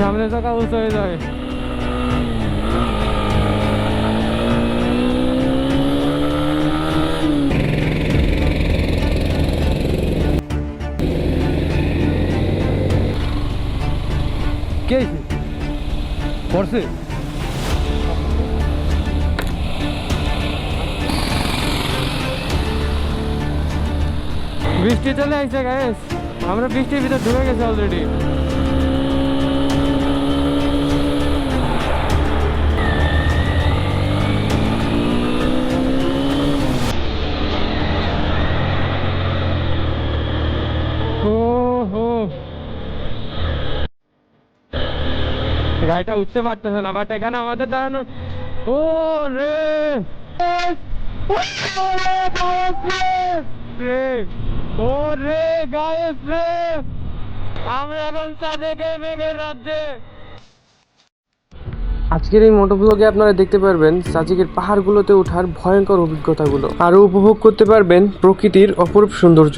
সামনে চাকা উঁচু হয়ে যাবে কে? পড়ছে? বৃষ্টি চলে আসছে গাইস আমরা বৃষ্টির ভিতর ঢুকে গেছি অলরেডি গাড়িটা উঠতে পারতেছে না বাট এখানে আমাদের দাঁড়ানো। ও রে! রে! ও রে, গায়েস আমরা এখন সাদেকে মেঘের রাজ্যে আজকের এই মোটোব্লগে আপনারা দেখতে পারবেন সাজিকের পাহাড়গুলোতে ওঠার ভয়ঙ্কর অভিজ্ঞতাগুলো। আরও উপভোগ করতে পারবেন প্রকৃতির অপরূপ সৌন্দর্য।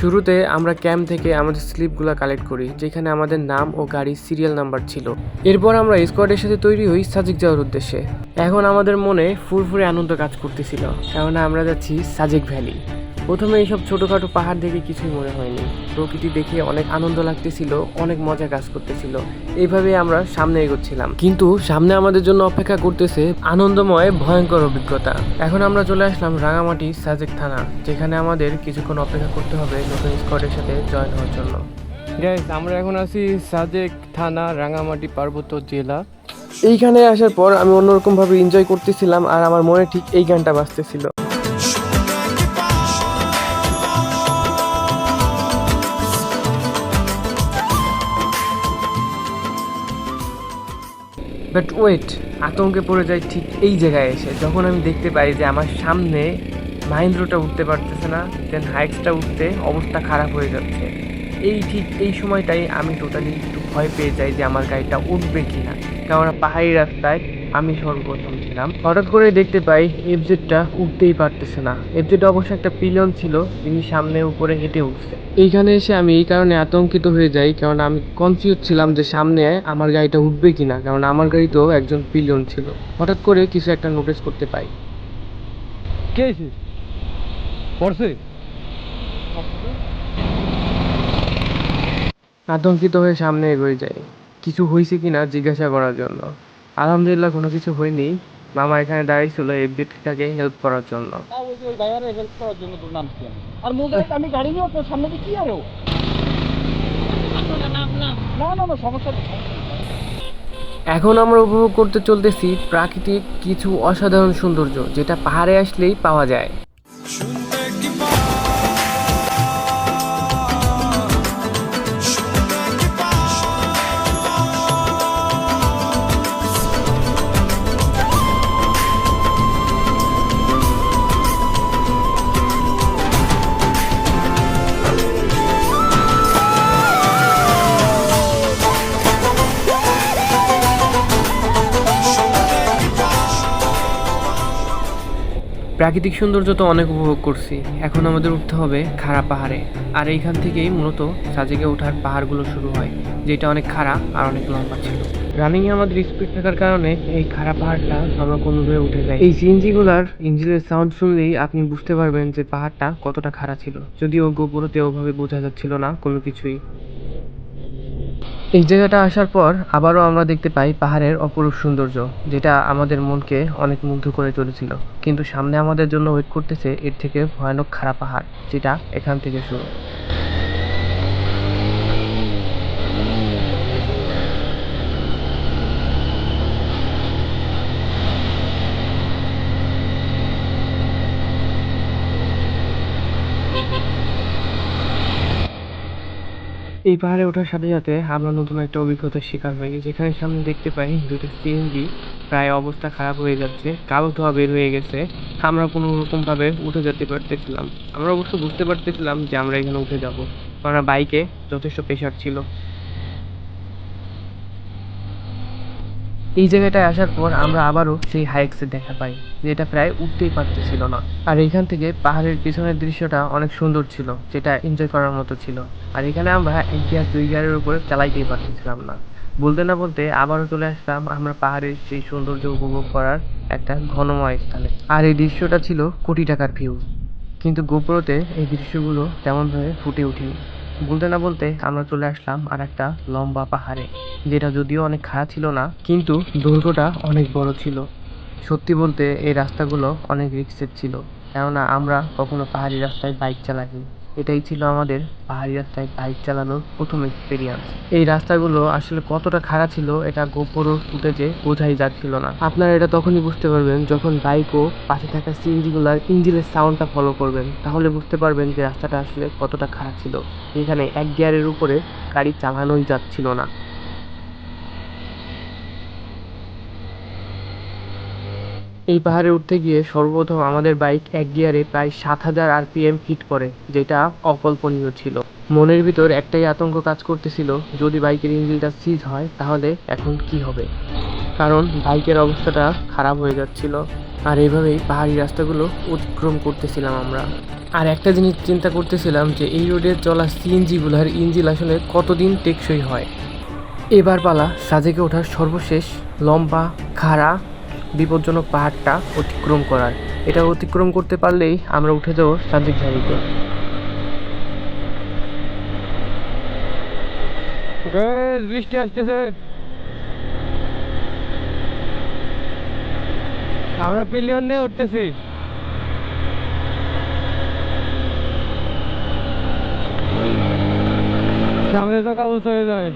শুরুতে আমরা ক্যাম্প থেকে আমাদের স্লিপগুলো কালেক্ট করি, যেখানে আমাদের নাম ও গাড়ির সিরিয়াল নাম্বার ছিল। এরপর আমরা স্কোয়াডের সাথে তৈরি হই সাজিক যাওয়ার উদ্দেশ্যে। এখন আমাদের মনে ফুরফুরে আনন্দ কাজ করতেছিল। কেননা আমরা যাচ্ছি সাজিক ভ্যালি। প্রথমে এইসব ছোটখাটো পাহাড় দেখে কিছুই মনে হয়নি। প্রকৃতি দেখে অনেক আনন্দ লাগতেছিল, অনেক মজা কাজ করতেছিল। এইভাবে আমরা সামনে এগোচ্ছিলাম। কিন্তু সামনে আমাদের জন্য অপেক্ষা করতেছে আনন্দময়, ভয়ঙ্কর অভিজ্ঞতা। এখন আমরা চলে আসলাম রাঙামাটি সাজেক থানা, যেখানে আমাদের কিছুক্ষণ অপেক্ষা করতে হবে নতুন স্কোয়াডের সাথে জয়েন হওয়ার জন্য। গাইস আমরা এখন আছি সাজেক থানা, রাঙামাটি পার্বত্য জেলা। এইখানে আসার পর আমি অন্যরকমভাবে এনজয় করতেছিলাম আর আমার মনে ঠিক এই গানটা বাজতেছিল। বাট ওয়েট আতঙ্কে পড়ে যায় ঠিক এই জায়গায় এসে। যখন আমি দেখতে পাই যে আমার সামনে মাহিন্দ্রটা উঠতে পারতেছে না দেন হাইটসটা উঠতে অবস্থা খারাপ হয়ে যাচ্ছে। এই ঠিক এই সময়টাই আমি টোটালি একটু ভয় পেয়ে যাই যে আমার গাড়িটা উঠবে কি না কেননা পাহাড়ি রাস্তায় আমি সর্বপ্রথম ছিলাম। হঠাৎ করে দেখতে পাই এফজেডটা উঠতেই পারতেছে না। এফজেড অবশ্য একটা পিলিয়ন ছিল তিনি সামনে উপরে হেঁটে উঠছে। এইখানে এসে আমি এই কারণে আতঙ্কিত হয়ে যাই কারণ আমি কনফিউজ ছিলাম যে সামনে আমার গাড়িটা উঠবে কিনা কারণ আমার গাড়িতেও একজন পিলিয়ন ছিল। হঠাৎ করে কিছু একটা নোটিস করতে পাই। কে পড়ছে? আতঙ্কিত হয়ে সামনে এগোয় যায় কিছু হয়েছে কিনা জিজ্ঞাসা করার জন্য। আলহামদুলিল্লাহ কোনো কিছু হয়নি। মামা এখানে দাঁড়িয়েছিল ছিল হেল্প করার জন্য। হেল্প করার জন্য তোর নাম আর মুখ আমি গাড়ি নিয়ে তোর সামনে দিয়ে কি আরও? না না না সমস্যা নেই সমস্যা নেই। এখন আমরা উপভোগ করতে চলতেছি প্রাকৃতিক কিছু অসাধারণ সৌন্দর্য যেটা পাহাড়ে আসলেই পাওয়া যায়। প্রাকৃতিক সৌন্দর্য তো অনেক উপভোগ করছি। এখন আমাদের উঠতে হবে খাড়া পাহাড়ে। আর এইখান থেকেই মূলত সাজেকে ওঠার পাহাড়গুলো শুরু হয়, যেটা অনেক খাড়া আর অনেক লম্বা ছিল। রানিংয়ে আমাদের স্পিড থাকার কারণে এই খাড়া পাহাড়টা আমরা কোনোভাবে উঠে যাই এই সিএনজিগুলার ইঞ্জিনের সাউন্ড শুনলেই আপনি বুঝতে পারবেন যে পাহাড়টা কতটা খাড়া ছিল। যদিও গোপরতে ওভাবে বোঝা যাচ্ছিল না কোনো কিছুই। এই জায়গাটা আসার পর আবারও আমরা দেখতে পাই পাহাড়ের অপরূপ সৌন্দর্য, যেটা আমাদের মনকে অনেক মুগ্ধ করে চলেছিল কিন্তু সামনে আমাদের জন্য ওয়েট করতেছে এর থেকে ভয়ানক খারাপ পাহাড়, যেটা এখান থেকে শুরু। এই পাহাড়ে ওঠার সাথে সাথে আমরা নতুন একটা অভিজ্ঞতার শিকার হই যেখানে সামনে দেখতে পাই দুটো সিএনজি প্রায় অবস্থা খারাপ হয়ে যাচ্ছে, কালো ধোয়া বের হয়ে গেছে। আমরা কোনো রকমভাবে উঠে যেতে পারতেছিলাম। আমরা অবশ্য বুঝতে পারতেছিলাম যে আমরা এখানে উঠে যাব। কারণ বাইকে যথেষ্ট প্রেশার ছিল। এই জায়গাটায় আসার পর আমরা আবারও সেই হাইক্সের দেখা পাই যেটা প্রায় উঠতেই পারতেছিল না। আর এখান থেকে পাহাড়ের পিছনের দৃশ্যটা অনেক সুন্দর ছিল, যেটা এনজয় করার মতো ছিল। আর এখানে আমরা এক গিয়ার, দুই গিয়ারের উপরে চালাইতেই পারতেছিলাম না। বলতে না বলতে আবারও চলে আসলাম আমরা পাহাড়ের সেই সৌন্দর্য উপভোগ করার একটা ঘনময় স্থানে। আর এই দৃশ্যটা ছিল কোটি টাকার ভিউ কিন্তু গোপ্রোতে এই দৃশ্যগুলো তেমনভাবে ফুটে ওঠেনি। বলতে না বলতে আমরা চলে আসলাম আর একটা লম্বা পাহাড়ে, যেটা যদিও অনেক খাড়া ছিল না, কিন্তু দৈর্ঘ্যটা অনেক বড় ছিল। সত্যি বলতে এই রাস্তাগুলো অনেক রিক্সের ছিল, কেননা আমরা কখনো পাহাড়ি রাস্তায় বাইক চালাইনি। এটাই ছিল আমাদের পাহাড়ি রাস্তায় বাইক চালানোর প্রথম এক্সপিরিয়েন্স এই রাস্তাগুলো আসলে কতটা খারাপ ছিল, এটা গোপর ফুটেজে বোঝাই যাচ্ছিল না। আপনারা এটা তখনই বুঝতে পারবেন যখন বাইক ও পাশে থাকা সিএনজিগুলোর ইঞ্জিনের সাউন্ডটা ফলো করবেন। তাহলে বুঝতে পারবেন যে রাস্তাটা আসলে কতটা খারাপ ছিল। এখানে এক গিয়ারের উপরে গাড়ি চালানোই যাচ্ছিল না। এই পাহাড়ে উঠতে গিয়ে সর্বপ্রথম আমাদের বাইক এক গিয়ারে প্রায় সাত হাজার আরপিএম হিট করে, যেটা অকল্পনীয় ছিল। মনের ভিতর একটাই আতঙ্ক কাজ করতেছিল, যদি বাইকের ইঞ্জিনটা সিজ হয়, তাহলে এখন কি হবে? কারণ বাইকের অবস্থাটা খারাপ হয়ে যাচ্ছিল, আর এইভাবেই পাহাড়ি রাস্তাগুলো অতিক্রম করতেছিলাম আমরা। আর একটা জিনিস চিন্তা করতেছিলাম যে, এই রোডে চলা সিএনজিগুলোর ইঞ্জিন আসলে কতদিন টেকসই হয়? এবার পালা সাজেকে ওঠার সর্বশেষ লম্বা, খাড়া বিপজ্জনক পাহাড়টা অতিক্রম করার। এটা অতিক্রম করতে পারলেই আমরা উঠে যাব সাজেক ভ্যালিতে বৃষ্টি আসতেছে। আমরা পিলিয়ন নিয়ে উঠতেছি। সামনে তো কাবুস হয়ে যায়।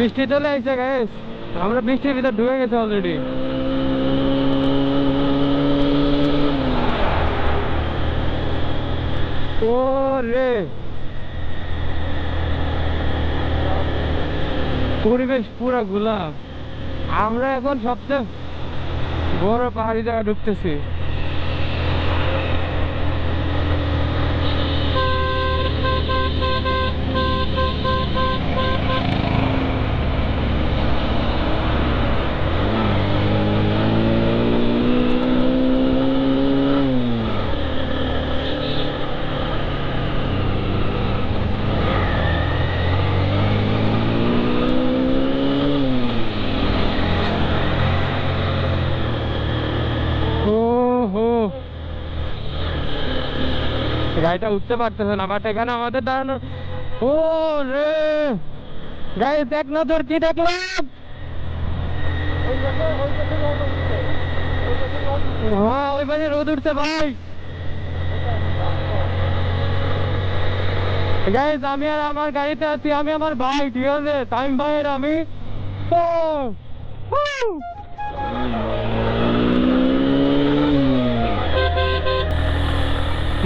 বৃষ্টি চলে আসছে গ্যাস আমরা বৃষ্টির ভিতর ঢুকে গেছি অলরেডি রে পরিবেশ পুরা গোলাপ। আমরা এখন সবচেয়ে বড় পাহাড়ি জায়গায় ঢুকতেছি। গাড়িটা উঠতে পারতেছে না বাট এখানে আমাদের দাঁড়ানো ও রে! গাড়ি দেখ না তোর কি দেখলাম? হ্যাঁ ওই পাশে রোদ উঠছে ভাই। গাইজ আমি আর আমার গাড়িতে আছি, আমি আমার ভাই, ঠিক আছে? টাইম ভাইয়ের আমি। ও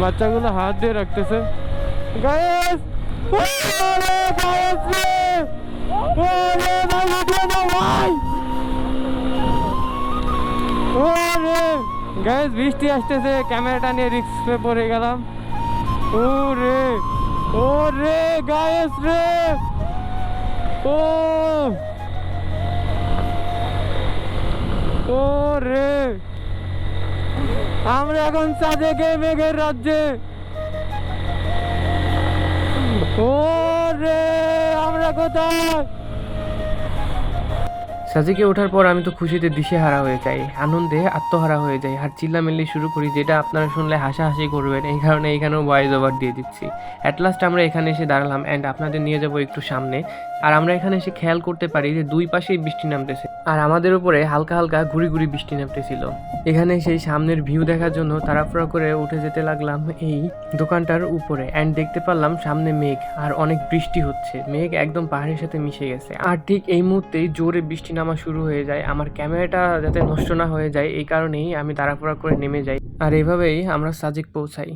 বাচ্চাগুলো হাত দিয়ে রাখতেছে। গায়েস গায়েস বৃষ্টি আসতেছে, ক্যামেরাটা নিয়ে রিক্সে পড়ে গেলাম। ও রে ও রে! গায়েস রে ও ও রে আমরা এখন চাঁদে মেঘের রাজ্যে। ও রে আমরা কোথায়? সাজিকে ওঠার পর আমি তো খুশিতে দিশেহারা হয়ে যাই, আনন্দে আত্মহারা হয়ে যাই, আর চিল্লামিল্লি শুরু করি যেটা আপনারা শুনলে হাসাহাসি করবেন, এই কারণে এখানেও ভয়েস ওভার দিয়ে দিচ্ছি। অ্যাট লাস্ট আমরা এখানে এসে দাঁড়ালাম অ্যান্ড আপনাদের নিয়ে যাব একটু সামনে। আর আমরা এখানে এসে খেয়াল করতে পারি যে দুই পাশেই বৃষ্টি নামতেছে। আর আমাদের উপরে হালকা হালকা ঘুরি ঘুরি বৃষ্টি নামতেছিল। এখানে সেই সামনের ভিউ দেখার জন্য তাড়াফড়া করে উঠে যেতে লাগলাম এই দোকানটার উপরে। অ্যান্ড দেখতে পারলাম সামনে মেঘ আর অনেক বৃষ্টি হচ্ছে। মেঘ একদম পাহাড়ের সাথে মিশে গেছে। আর ঠিক এই মুহূর্তেই জোরে বৃষ্টি নামা শুরু হয়ে যায়। আমার ক্যামেরাটা যাতে নষ্ট না হয়ে যায়, এই কারণেই আমি তাড়াফড়া করে নেমে যাই। আর এভাবেই আমরা সাজেক পৌঁছাই।